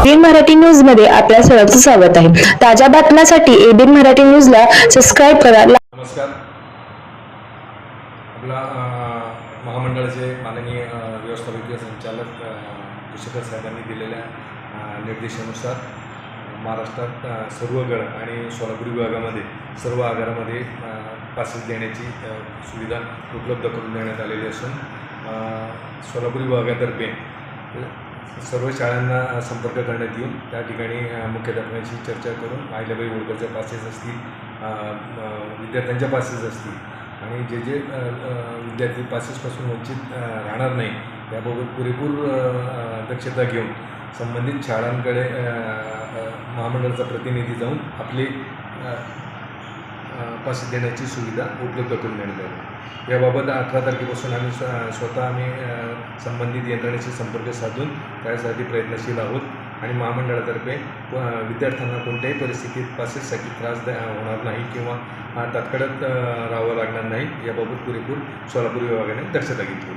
ABN Marathi न्यूजमध्ये आपल्या सर्वांचं स्वागत आहे. ताज्या बातम्यांसाठी एबीएन मराठी न्यूजला सबस्क्राईब करा. नमस्कार. आपला महामंडळाचे माननीय व्यवस्थापकीय संचालक अ, कुशेकर साहेबांनी दिलेल्या निर्देशानुसार महाराष्ट्रात सर्व गड आणि सोलापूर विभागामध्ये सर्व आगारामध्ये पासेस देण्याची सुविधा उपलब्ध करून देण्यात आलेली असून सोलापूर विभागातर्फे सर्व शाळांना संपर्क करण्यात येऊन त्या ठिकाणी मुख्याध्यापकांशी चर्चा करून अहिल्याबाई होळकरच्या पासेस असतील विद्यार्थ्यांच्या पासेस असतील आणि जे जे विद्यार्थी पासेसपासून वंचित राहणार नाही याबाबत पुरेपूर दक्षता घेऊन संबंधित शाळांकडे महामंडळाचा प्रतिनिधी जाऊन आपले पास देण्याची सुविधा उपलब्ध करून देण्यात आली. याबाबत अठरा तारखेपासून आम्ही स्वतः आम्ही संबंधित यंत्रणेशी संपर्क साधून त्यासाठी प्रयत्नशील आहोत. आणि महामंडळातर्फे विद्यार्थ्यांना कोणत्याही परिस्थितीत पासेससाठी त्रास द्या होणार नाही किंवा अ, तात्काळात राहावं लागणार नाही याबाबत पुरेपूर सोलापूर विभागाने दक्षता घेतली